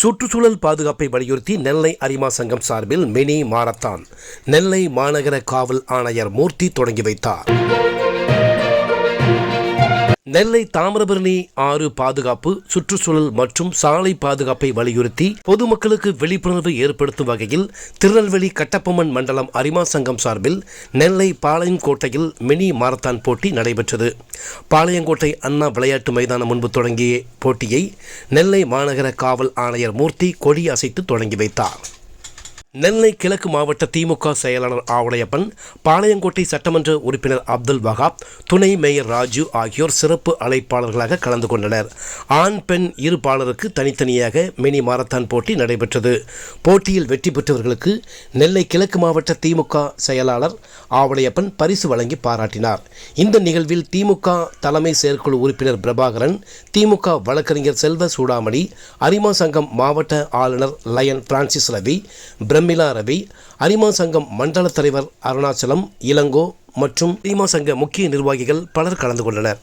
சுற்றுச்சூழல் பாதுகாப்பை வலியுறுத்தி நெல்லை அரிமா சங்கம் சார்பில் மினி மாரத்தான். நெல்லை மாநகர காவல் ஆணையர் மூர்த்தி தொடங்கி வைத்தார். நெல்லை தாமிரபரணி ஆறு பாதுகாப்பு சுற்றுச்சூழல் மற்றும் சாலை பாதுகாப்பை வலியுறுத்தி பொதுமக்களுக்கு விழிப்புணர்வு ஏற்படுத்தும் வகையில் திருநெல்வேலி கட்டப்பொம்மன் மண்டலம் அரிமா சங்கம் சார்பில் நெல்லை பாளையங்கோட்டையில் மினி மாரத்தான் போட்டி நடைபெற்றது. பாளையங்கோட்டை அண்ணா விளையாட்டு மைதானம் முன்பு தொடங்கிய போட்டியை நெல்லை மாநகர காவல் ஆணையர் மூர்த்தி கொடி அசைத்து தொடங்கி வைத்தார். நெல்லை கிழக்கு மாவட்ட திமுக செயலாளர் ஆவுடையப்பன் பாளையங்கோட்டை சட்டமன்ற உறுப்பினர் அப்துல் வகாப் துணை மேயர் ராஜு ஆகியோர் சிறப்பு அழைப்பாளர்களாக கலந்து கொண்டனர். ஆண் பெண் இருபாளருக்கு தனித்தனியாக மினி மாரத்தான் போட்டி நடைபெற்றது. போட்டியில் வெற்றி பெற்றவர்களுக்கு நெல்லை கிழக்கு மாவட்ட திமுக செயலாளர் ஆவுடையப்பன் பரிசு வழங்கி பாராட்டினார். இந்த நிகழ்வில் திமுக தலைமை செயற்குழு உறுப்பினர் பிரபாகரன் திமுக வழக்கறிஞர் செல்வ சூடாமணி அரிமா சங்கம் மாவட்ட ஆளுநர் லயன் பிரான்சிஸ் ரவி பிரமிளா ரவி அரிமா சங்கம் மண்டல தலைவர் அருணாச்சலம் இளங்கோ மற்றும் அரிமா சங்க முக்கிய நிர்வாகிகள் பலர் கலந்து கொண்டனர்.